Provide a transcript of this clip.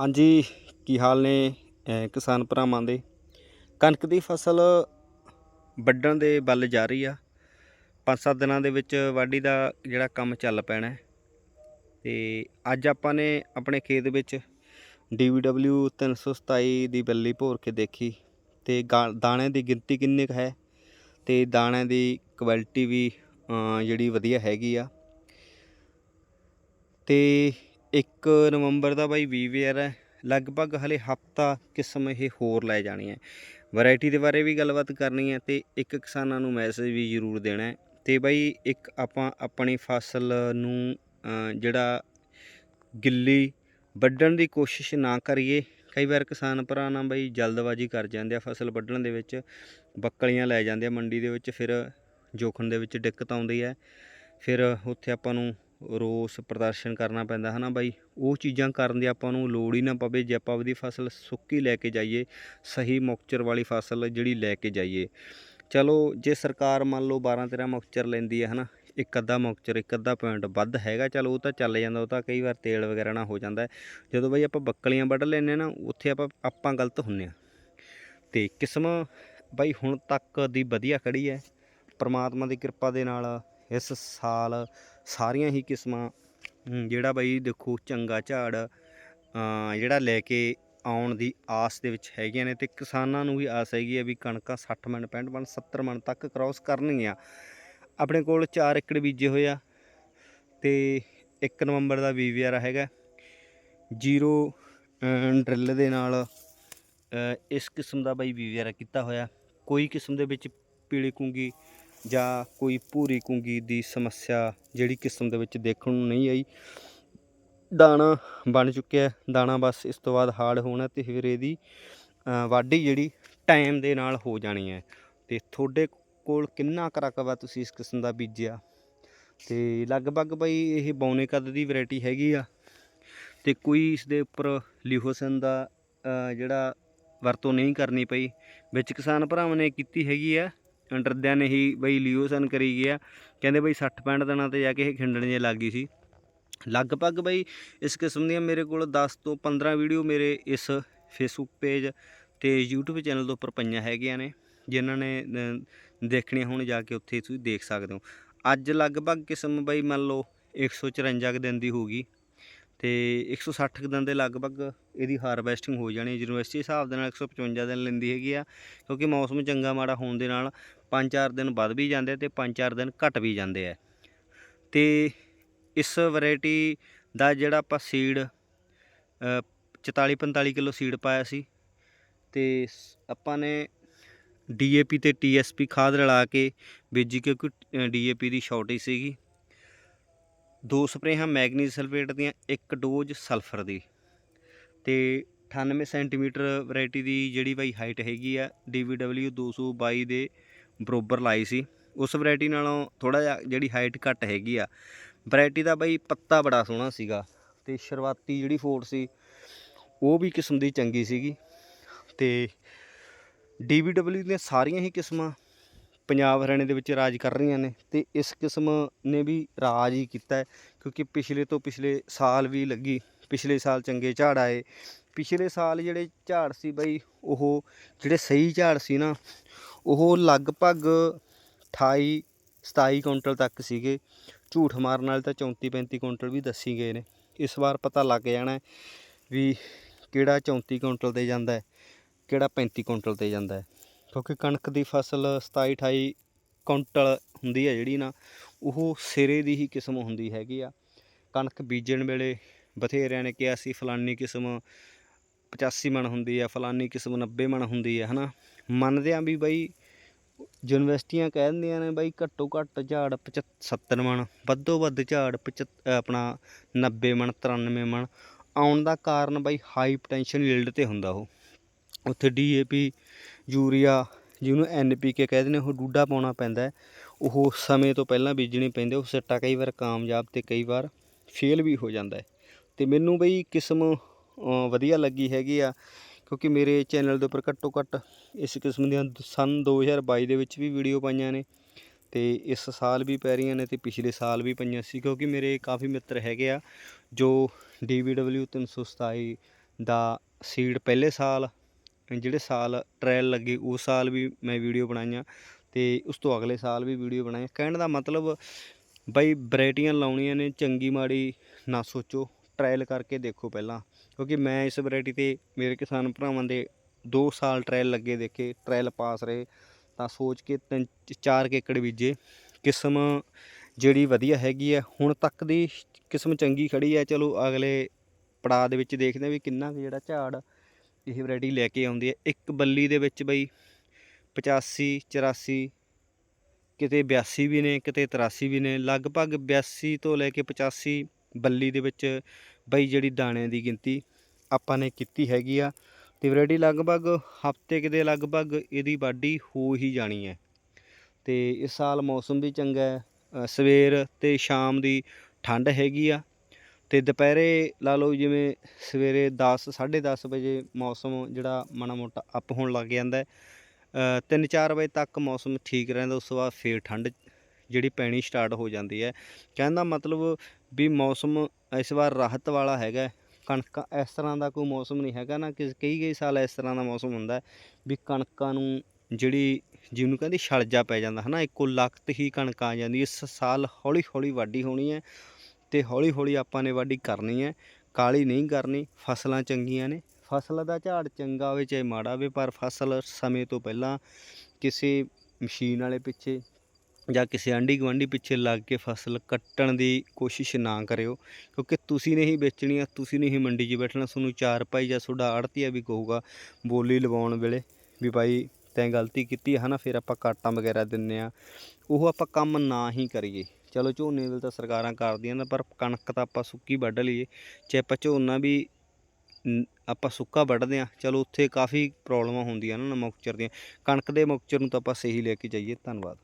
ਹਾਂਜੀ, ਕੀ ਹਾਲ ਨੇ? ਕਿਸਾਨ ਭਰਾਵਾਂ ਦੇ। ਕਣਕ ਦੀ ਫਸਲ ਵੱਢਣ ਦੇ ਵੱਲ ਜਾ ਰਹੀ ਆ। ਪੰਜ ਸੱਤ ਦਿਨਾਂ ਦੇ ਵਿੱਚ ਵਾਢੀ ਦਾ ਜਿਹੜਾ ਕੰਮ ਚੱਲ ਪੈਣਾ ਹੈ। ਤੇ ਅੱਜ ਆਪਾਂ ਨੇ ਆਪਣੇ ਖੇਤ ਵਿੱਚ DVW 327 ਦੀ ਬੱਲੀ ਭੋਰ ਕੇ ਦੇਖੀ। ਤੇ ਗਾ- ਦਾਣੇ ਦੀ ਗਿਣਤੀ ਕਿੰਨੀ ਕੁ ਹੈ? ਤੇ ਦਾਣੇ ਦੀ ਕੁਆਲਿਟੀ ਵੀ ਜਿਹੜੀ ਵਧੀਆ ਹੈਗੀ ਆ। ਤੇ 1 ਨਵੰਬਰ ਦਾ ਬਾਈ ਵੀਵੇਅਰ ਹੈ। ਲਗਭਗ ਹਲੇ ਹਫਤਾ ਕਿਸਮ ਇਹ ਹੋਰ ਲੈ ਜਾਣੀ ਹੈ। ਵੈਰਾਈਟੀ ਦੇ ਬਾਰੇ ਵੀ ਗੱਲਬਾਤ ਕਰਨੀ ਹੈ ਤੇ ਇੱਕ ਕਿਸਾਨਾਂ ਨੂੰ ਮੈਸੇਜ ਵੀ ਜ਼ਰੂਰ ਦੇਣਾ ਹੈ। ਤੇ ਬਾਈ ਇੱਕ ਆਪਾਂ ਆਪਣੀ ਫਸਲ ਨੂੰ ਜਿਹੜਾ ਗਿੱਲੀ ਵੱਢਣ ਦੀ ਕੋਸ਼ਿਸ਼ ਨਾ ਕਰੀਏ। ਕਈ ਵਾਰ ਕਿਸਾਨ ਭਰਾ ਨਾ ਬਾਈ ਜਲਦਬਾਜ਼ੀ ਕਰ ਜਾਂਦੇ ਆ ਫਸਲ ਵੱਢਣ ਦੇ ਵਿੱਚ, ਬੱਕਲੀਆਂ ਲੈ ਜਾਂਦੇ ਆ ਮੰਡੀ ਦੇ ਵਿੱਚ, ਫਿਰ ਜੋਖਣ ਦੇ ਵਿੱਚ ਦਿੱਕਤ ਆਉਂਦੀ ਹੈ। ਫਿਰ ਉੱਥੇ ਆਪਾਂ ਨੂੰ ਰੋਸ ਪ੍ਰਦਰਸ਼ਨ ਕਰਨਾ ਪੈਂਦਾ ਹੈ ਨਾ ਬਾਈ? ਉਹ ਚੀਜ਼ਾਂ ਕਰਨ ਦੀ ਆਪਾਂ ਨੂੰ ਲੋੜ ਹੀ ਨਾ ਪਵੇ, ਜੇ ਆਪਾਂ ਆਪਦੀ ਫਸਲ ਸੁੱਕੀ ਲੈ ਕੇ ਜਾਈਏ, ਸਹੀ ਮੌਕਚਰ ਵਾਲੀ ਫਸਲ ਜਿਹੜੀ ਲੈ ਕੇ ਜਾਈਏ। ਚਲੋ, ਜੇ ਸਰਕਾਰ ਮੰਨ ਲਓ 12 13 ਮੌਕਚਰ ਲੈਂਦੀ ਹੈ, ਹਨਾ, ਇੱਕ ਅੱਧਾ ਮੌਕਚਰ ਇੱਕ ਅੱਧਾ ਪੁਆਇੰਟ ਵੱਧ ਹੈਗਾ, ਚਲੋ ਉਹ ਤਾਂ ਚੱਲ ਜਾਂਦਾ, ਉਹ ਤਾਂ ਕਈ ਵਾਰ ਤੇਲ ਵਗੈਰਾ ਨਾ ਹੋ ਜਾਂਦਾ ਜਦੋਂ ਬਈ ਆਪਾਂ ਬੱਕਲੀਆਂ ਵੱਢ ਲੈਂਦੇ ਹਾਂ ਨਾ, ਉੱਥੇ ਆਪਾਂ ਆਪਾਂ ਗਲਤ ਹੁੰਨੇ ਆ ਤੇ ਕਿਸਮ ਬਾਈ ਹੁਣ ਤੱਕ ਦੀ ਵਧੀਆ ਖੜੀ ਹੈ, ਪ੍ਰਮਾਤਮਾ ਦੀ ਕਿਰਪਾ ਦੇ ਨਾਲ ਇਸ ਸਾਲ ਸਾਰੀਆਂ ਹੀ ਕਿਸਮਾਂ ਜਿਹੜਾ ਬਾਈ ਦੇਖੋ ਚੰਗਾ ਝਾੜ ਜਿਹੜਾ ਲੈ ਕੇ ਆਉਣ ਦੀ ਆਸ ਦੇ ਵਿੱਚ ਹੈਗੀਆਂ ਨੇ ਤੇ ਕਿਸਾਨਾਂ ਨੂੰ ਵੀ ਆਸ ਹੈਗੀ ਹੈ ਵੀ ਕਣਕਾਂ 60 ਮਣ 65 ਮਣ 70 ਮਣ ਤੱਕ ਕ੍ਰਾਸ ਕਰਨਗੀਆਂ। ਆਪਣੇ ਕੋਲ 4 ਏਕੜ ਬੀਜੇ ਹੋਏ ਆ ਤੇ 1 ਨਵੰਬਰ ਦਾ ਵੀਵੀਆਰ ਹੈਗਾ। ਜ਼ੀਰੋ ਡਰਿੱਲ ਦੇ ਨਾਲ ਇਸ ਕਿਸਮ ਦਾ ਬਾਈ ਵੀਵੀਆਰ ਕੀਤਾ ਹੋਇਆ। ਕੋਈ ਕਿਸਮ ਦੇ ਵਿੱਚ ਪੀਲੀ ਕੁੰਗੀ ਜਾਂ ਕੋਈ ਭੂਰੀ ਕੁੰਗੀ ਦੀ ਸਮੱਸਿਆ ਜਿਹੜੀ ਕਿਸਮ ਦੇ ਵਿੱਚ ਦੇਖਣ ਨੂੰ ਨਹੀਂ ਆਈ, ਦਾਣਾ ਬਣ ਚੁੱਕਿਆ ਦਾਣਾ ਬਸ ਇਸ ਤੋਂ ਬਾਅਦ ਹਾਰਡ ਹੋਣਾ ਤੇ ਫਿਰ ਇਹਦੀ ਵਾਢੀ ਜਿਹੜੀ ਟਾਈਮ ਦੇ ਨਾਲ ਹੋ ਜਾਣੀ ਹੈ। ਤੇ ਤੁਹਾਡੇ ਕੋਲ ਕਿੰਨਾ ਕੁ ਰਕਬਾ ਤੁਸੀਂ ਇਸ ਕਿਸਮ ਦਾ ਬੀਜਿਆ? ਤੇ ਲਗਭਗ ਬਈ ਇਹ ਬੌਨੇ ਕੱਦ ਦੀ ਵੈਰਾਈਟੀ ਹੈਗੀ ਆ। ਤੇ ਕੋਈ ਇਸ ਦੇ ਉੱਪਰ ਲਿਹੋਸਨ ਦਾ ਜਿਹੜਾ ਵਰਤੋਂ ਨਹੀਂ ਕਰਨੀ ਪਈ, ਵਿੱਚ ਕਿਸਾਨ ਭਰਾਵਾਂ ਨੇ ਕੀਤੀ ਹੈਗੀ ਆ। ਡਰਦਿਆਂ ਨੇ ਹੀ ਬਈ ਲਿਓਸਨ ਕਰੀ ਗਿਆ ਕਹਿੰਦੇ ਬਈ 60 65 ਦਿਨਾਂ ਤੇ ਜਾ ਕੇ ਇਹ ਖਿੰਡਣ ਜੇ ਲੱਗ ਗਈ ਸੀ। ਲਗਭਗ ਬਈ ਇਸ ਕਿਸਮ ਦੀਆਂ ਮੇਰੇ ਕੋਲ 10 ਤੋਂ 15 ਵੀਡੀਓ ਮੇਰੇ ਇਸ ਫੇਸਬੁੱਕ ਪੇਜ ਤੇ YouTube ਚੈਨਲ ਦੇ ਉੱਪਰ ਪਈਆਂ ਹੈਗੀਆਂ ਨੇ ਜਿਨ੍ਹਾਂ ਨੇ ਅ, ਦੇਖਣੀਆਂ ਹੁਣ ਜਾ ਕੇ ਉੱਥੇ ਤੁਸੀਂ ਦੇਖ ਸਕਦੇ ਹੋ। ਅੱਜ ਲਗਭਗ ਕਿਸਮ ਬਈ ਮੰਨ ਲਓ 154 ਕੁ ਦਿਨ ਦੀ ਹੋਊਗੀ ਤੇ 160 ਕੁ ਦਿਨ ਦੇ ਲਗਭਗ ਇਹਦੀ ਹਾਰਵੈਸਟਿੰਗ ਹੋ ਜਾਣੀ ਯੂਨੀਵਰਸਿਟੀ ਹਿਸਾਬ ਦੇ ਨਾਲ 155 ਦਿਨ ਲੈਂਦੀ ਹੈਗੀ ਆ, ਕਿਉਂਕਿ ਮੌਸਮ ਚੰਗਾ ਮਾੜਾ ਹੋਣ ਦੇ ਨਾਲ 5-4 ਦਿਨ ਵੱਧ ਵੀ ਜਾਂਦੇ ਆ ਤੇ 5-4 ਦਿਨ ਘਟ ਵੀ ਜਾਂਦੇ ਆ। ਤੇ ਇਸ ਵੈਰਾਈਟੀ ਦਾ ਜਿਹੜਾ ਆਪਾਂ ਸੀਡ 44-45 ਕਿਲੋ ਸੀਡ ਪਾਇਆ ਸੀ ਤੇ ਆਪਾਂ ਨੇ ਡੀਏਪੀ ਤੇ ਟੀਐਸਪੀ ਖਾਦ ਰਲਾ ਕੇ ਬੀਜੀ ਕਿਉਂਕਿ ਡੀਏਪੀ ਦੀ ਸ਼ਾਰਟੇਜ ਸੀਗੀ। ਦੋ ਸਪਰੇਹਾਂ ਮੈਗਨੀਜ਼ ਸਲਫੇਟ ਦੀਆਂ, ਇੱਕ ਡੋਜ਼ ਸਲਫਰ ਦੀ। ਤੇ 98 ਸੈਂਟੀਮੀਟਰ ਵੈਰਾਈਟੀ ਦੀ ਜਿਹੜੀ ਬਾਈ ਹਾਈਟ ਹੈਗੀ ਆ DVW 222 ਦੇ ਬਰੋਬਰ ਲਾਈ ਸੀ। ਉਸ ਵੈਰਾਈਟੀ ਨਾਲੋਂ ਥੋੜਾ ਜਿਹਾ ਜਿਹੜੀ ਹਾਈਟ ਘੱਟ ਹੈਗੀ ਆ। ਵੈਰਾਈਟੀ ਦਾ ਬਾਈ ਪੱਤਾ ਬੜਾ ਸੋਹਣਾ ਸੀਗਾ ਤੇ ਸ਼ੁਰੂਆਤੀ ਜਿਹੜੀ ਫੋਟ ਸੀ, ਉਹ ਵੀ ਕਿਸਮ ਦੀ ਚੰਗੀ ਸੀਗੀ। ਤੇ DVW ਦੀਆਂ ਸਾਰੀਆਂ ਹੀ ਕਿਸਮਾਂ ਪੰਜਾਬ ਹਰਿਆਣੇ ਦੇ ਵਿੱਚ ਰਾਜ ਕਰ ਰਹੀਆਂ ਨੇ ਤੇ ਇਸ ਕਿਸਮ ਨੇ ਵੀ ਰਾਜ ਹੀ ਕੀਤਾ ਕਿਉਂਕਿ ਪਿਛਲੇ ਤੋਂ ਪਿਛਲੇ ਸਾਲ ਵੀ ਲੱਗੀ, ਪਿਛਲੇ ਸਾਲ ਚੰਗੇ ਝਾੜ ਆਏ। ਪਿਛਲੇ ਸਾਲ ਜਿਹੜੇ ਝਾੜ ਸੀ ਬਈ, ਉਹ ਜਿਹੜੇ ਸਹੀ ਝਾੜ ਸੀ ਨਾ, ਉਹ ਲਗਭਗ 28 27 ਕੁਇੰਟਲ ਤੱਕ ਸੀਗੇ। ਝੂਠ ਮਾਰਨ ਵਾਲੇ ਤਾਂ 34 35 ਕੁਇੰਟਲ ਵੀ ਦੱਸੀ ਗਏ ਨੇ। ਇਸ ਵਾਰ ਪਤਾ ਲੱਗ ਜਾਣਾ ਵੀ ਕਿਹੜਾ 34 ਕੁਇੰਟਲ ਤੇ ਜਾਂਦਾ ਹੈ, ਕਿਹੜਾ 35 ਕੁਇੰਟਲ ਤੇ ਜਾਂਦਾ ਹੈ। ਕਿਉਂਕਿ ਕਣਕ ਦੀ ਫਸਲ 27 28 ਕੁਇੰਟਲ ਹੁੰਦੀ ਹੈ ਜਿਹੜੀ ਨਾ, ਉਹ ਸਿਰੇ ਦੀ ਹੀ ਕਿਸਮ ਹੁੰਦੀ ਹੈਗੀ ਆ। ਕਣਕ ਬੀਜਣ ਵੇਲੇ ਬਥੇਰਿਆਂ ਨੇ ਕਿਹਾ ਸੀ, ਫਲਾਨੀ ਕਿਸਮ 85 ਮਣ ਹੁੰਦੀ ਆ, ਫਲਾਨੀ ਕਿਸਮ 90 ਮਣ ਹੁੰਦੀ ਆ, ਹਨਾ? ਮੰਨਦੇ ਆ ਵੀ ਬਈ ਯੂਨੀਵਰਸਿਟੀਆਂ ਕਹਿ ਦਿੰਦੀਆਂ ਨੇ ਬਈ ਘੱਟੋ ਘੱਟ ਝਾੜ 70 ਮਣ, ਵੱਧੋ ਵੱਧ ਝਾੜ ਪਚੱਤ- ਆਪਣਾ 90 ਮਣ 93 ਮਣ ਆਉਣ ਦਾ ਕਾਰਨ ਬਈ ਹਾਈ ਪੋਟੈਂਸ਼ੀਅਲ ਯੀਲਡ ਤੇ ਹੁੰਦਾ ਉਹ। ਉੱਥੇ ਡੀਏਪੀ ਯੂਰੀਆ ਜਿਹਨੂੰ ਐੱਨ ਪੀ ਕੇ ਕਹਿੰਦੇ ਨੇ ਉਹ ਡੂਡਾ ਪਾਉਣਾ ਪੈਂਦਾ ਉਹ ਸਮੇਂ ਤੋਂ ਪਹਿਲਾਂ ਬੀਜਣੇ ਪੈਂਦੇ ਉਹ ਸਿੱਟਾ ਕਈ ਵਾਰ ਕਾਮਯਾਬ ਤੇ ਕਈ ਵਾਰ ਫੇਲ ਵੀ ਹੋ ਜਾਂਦਾ ਹੈ। ਤੇ ਮੈਨੂੰ ਬਈ ਕਿਸਮ ਵਧੀਆ ਲੱਗੀ ਹੈਗੀ ਆ, ਕਿਉਂਕਿ ਮੇਰੇ ਚੈਨਲ ਦੇ ਉੱਪਰ ਘੱਟੋ ਘੱਟ ਇਸ ਕਿਸਮ ਦੀਆਂ ਦ- ਸੰਨ 2022 ਦੇ ਵਿੱਚ ਵੀ ਵੀਡੀਓ ਪਾਈਆਂ ਨੇ। ਤੇ ਇਸ ਸਾਲ ਵੀ ਪੈ ਰਹੀਆਂ ਨੇ ਤੇ ਪਿਛਲੇ ਸਾਲ ਵੀ ਪਈਆਂ ਸੀ, ਕਿਉਂਕਿ ਮੇਰੇ ਕਾਫੀ ਮਿੱਤਰ ਹੈਗੇ ਆ, ਜੋ DVW 327 ਦਾ ਸੀਡ ਪਹਿਲੇ ਸਾਲ ਜਿਹੜੇ ਸਾਲ ਟ੍ਰਾਇਲ ਲੱਗੇ ਉਸ ਸਾਲ ਵੀ ਮੈਂ ਵੀਡੀਓ ਬਣਾਈਆਂ ਤੇ ਉਸ ਤੋਂ ਅਗਲੇ ਸਾਲ ਵੀ ਵੀਡੀਓ ਬਣਾਈਆਂ ਕਹਿਣ ਦਾ ਮਤਲਬ ਬਈ ਵੈਰਾਈਟੀਆਂ ਲਾਉਣੀਆਂ ਨੇ, ਚੰਗੀ ਮਾੜੀ ਨਾ ਸੋਚੋ ਟ੍ਰਾਇਲ ਕਰਕੇ ਦੇਖੋ ਪਹਿਲਾਂ। ਕਿਉਂਕਿ ਮੈਂ ਇਸ ਵੈਰਾਈਟੀ ਤੇ ਮੇਰੇ ਕਿਸਾਨ ਭਰਾਵਾਂ ਦੇ 2 ਸਾਲ ਟ੍ਰਾਇਲ ਲੱਗੇ ਦੇਖੇ ਟ੍ਰਾਇਲ ਪਾਸ ਰਹੇ, ਤਾਂ ਸੋਚ ਕੇ ਤਿੰਨ, ਚਾਰ ਕੁ ਏਕੜ ਬੀਜੇ। ਕਿਸਮ ਜਿਹੜੀ ਵਧੀਆ ਹੈਗੀ ਆ, ਹੁਣ ਤੱਕ ਦੀ ਕਿਸਮ ਚੰਗੀ ਖੜੀ ਹੈ ਚਲੋ ਅਗਲੇ ਪੜਾਅ ਦੇ ਵਿੱਚ ਦੇਖਦੇ ਹਾਂ ਵੀ ਕਿੰਨਾ ਕੁ ਜਿਹੜਾ ਝਾੜ ਇਹ ਵੈਰਾਈਟੀ ਲੈ ਕੇ ਆਉਂਦੀ ਹੈ ਇੱਕ ਬੱਲੀ ਦੇ ਵਿੱਚ ਬਈ 85 84 ਕਿਤੇ 82 ਵੀ ਨੇ, ਕਿਤੇ 83 ਵੀ ਨੇ। ਲਗਭਗ 82 ਤੋਂ ਲੈ ਕੇ 85 ਬੱਲੀ ਦੇ ਵਿੱਚ ਬਈ ਜਿਹੜੀ ਦਾਣਿਆਂ ਦੀ ਗਿਣਤੀ ਆਪਾਂ ਨੇ ਕੀਤੀ ਹੈਗੀ ਆ। ਤੇ ਵੈਰਾਈਟੀ ਲਗਭਗ ਹਫ਼ਤੇ ਕਿਤੇ ਲਗਭਗ ਇਹਦੀ ਵਾਢੀ ਹੋ ਹੀ ਜਾਣੀ ਹੈ। ਤੇ ਇਸ ਸਾਲ ਮੌਸਮ ਵੀ ਚੰਗਾ ਹੈ। ਸਵੇਰ ਤੇ ਸ਼ਾਮ ਦੀ ਠੰਡ ਹੈਗੀ ਆ। ਤੇ ਦੁਪਹਿਰੇ ਲਾ ਲਓ ਜਿਵੇਂ ਸਵੇਰੇ 10 10:30 ਵਜੇ ਮੌਸਮ ਜਿਹੜਾ ਮਾੜਾ ਮੋਟਾ ਅਪ ਹੋਣ ਲੱਗ ਜਾਂਦਾ ਹੈ ਅ, ਤਿੰਨ 4 ਵਜੇ ਤੱਕ ਮੌਸਮ ਠੀਕ ਰਹਿੰਦਾ ਉਸ ਤੋਂ ਬਾਅਦ ਫੇਰ ਠੰਡ ਜਿਹੜੀ ਪੈਣੀ ਸਟਾਰਟ ਹੋ ਜਾਂਦੀ ਹੈ ਕਹਿੰਦਾ ਮਤਲਬ ਵੀ ਮੌਸਮ ਇਸ ਵਾਰ ਰਾਹਤ ਵਾਲਾ ਹੈਗਾ ਹੈ। ਕਣਕਾਂ ਇਸ ਤਰ੍ਹਾਂ ਦਾ ਕੋਈ ਮੌਸਮ ਨਹੀਂ ਹੈਗਾ ਨਾ ਕਿ ਕਈ ਕਈ ਸਾਲ ਇਸ ਤਰ੍ਹਾਂ ਦਾ ਮੌਸਮ ਹੁੰਦਾ ਵੀ ਕਣਕਾਂ ਨੂੰ ਜਿਹੜੀ ਜਿਹਨੂੰ ਕਹਿੰਦੇ ਛਲਜਾ ਪੈ ਜਾਂਦਾ ਹਨਾ ਇੱਕੋ ਲਖਤ ਹੀ ਕਣਕ ਆ ਜਾਂਦੀ ਇਸ ਸਾਲ ਹੌਲੀ ਹੌਲੀ ਵਾਢੀ ਹੋਣੀ ਹੈ ਤੇ ਹੌਲੀ ਹੌਲੀ ਆਪਾਂ ਨੇ ਵਾਢੀ ਕਰਨੀ ਹੈ। ਕਾਲੀ ਨਹੀਂ ਕਰਨੀ, ਫਸਲਾਂ ਚੰਗੀਆਂ ਨੇ। ਫਸਲ ਦਾ ਝਾੜ ਚੰਗਾ ਹੋਵੇ ਚਾਹੇ ਮਾੜਾ ਹੋਵੇ, ਪਰ ਫਸਲ ਸਮੇਂ ਤੋਂ ਪਹਿਲਾਂ ਕਿਸੇ ਮਸ਼ੀਨ ਵਾਲੇ ਪਿੱਛੇ ਜਾਂ ਕਿਸੇ ਆਂਢੀ ਗੁਆਂਢੀ ਪਿੱਛੇ ਲੱਗ ਕੇ ਫਸਲ ਕੱਟਣ ਦੀ ਕੋਸ਼ਿਸ਼ ਨਾ ਕਰਿਓ। ਕਿਉਂਕਿ ਤੁਸੀਂ ਨਹੀਂ ਵੇਚਣੀ ਆ, ਤੁਸੀਂ ਨਹੀਂ ਮੰਡੀ 'ਚ ਬੈਠਣਾ, ਤੁਹਾਨੂੰ ਚਾਰ ਭਾਈ ਜਾਂ ਤੁਹਾਡਾ ਆੜਤੀਆ ਵੀ ਕਹੂਗਾ ਬੋਲੀ ਲਵਾਉਣ ਵੇਲੇ ਵੀ ਭਾਈ ਤੈਂ ਗਲਤੀ ਕੀਤੀ ਹੈ ਨਾ ਫਿਰ ਆਪਾਂ ਕਾਟਾਂ ਵਗੈਰਾ ਦਿੰਨੇ ਆ। ਉਹ ਆਪਾਂ ਕੰਮ ਨਾ ਹੀ ਕਰੀਏ। ਚਲੋ ਝੋਨੇ ਵੇਲੇ ਤਾਂ ਸਰਕਾਰਾਂ ਕਰਦੀਆਂ ਨੇ, ਪਰ ਕਣਕ ਤਾਂ ਆਪਾਂ ਸੁੱਕੀ ਵੱਢ ਲਈਏ। ਚਾਹੇ ਆਪਾਂ ਝੋਨਾ ਵੀ ਆਪਾਂ ਸੁੱਕਾ ਵੱਢਦੇ ਆ ਚਲੋ ਉੱਥੇ ਕਾਫੀ ਪ੍ਰੋਬਲਮਾਂ ਹੁੰਦੀਆਂ ਨੇ ਨਾ ਮੁਕਚਰ ਦੀਆਂ। ਕਣਕ ਦੇ ਮੁਕਚਰ ਨੂੰ ਤਾਂ ਆਪਾਂ ਸਹੀ ਲੈ ਕੇ ਜਾਈਏ। ਧੰਨਵਾਦ।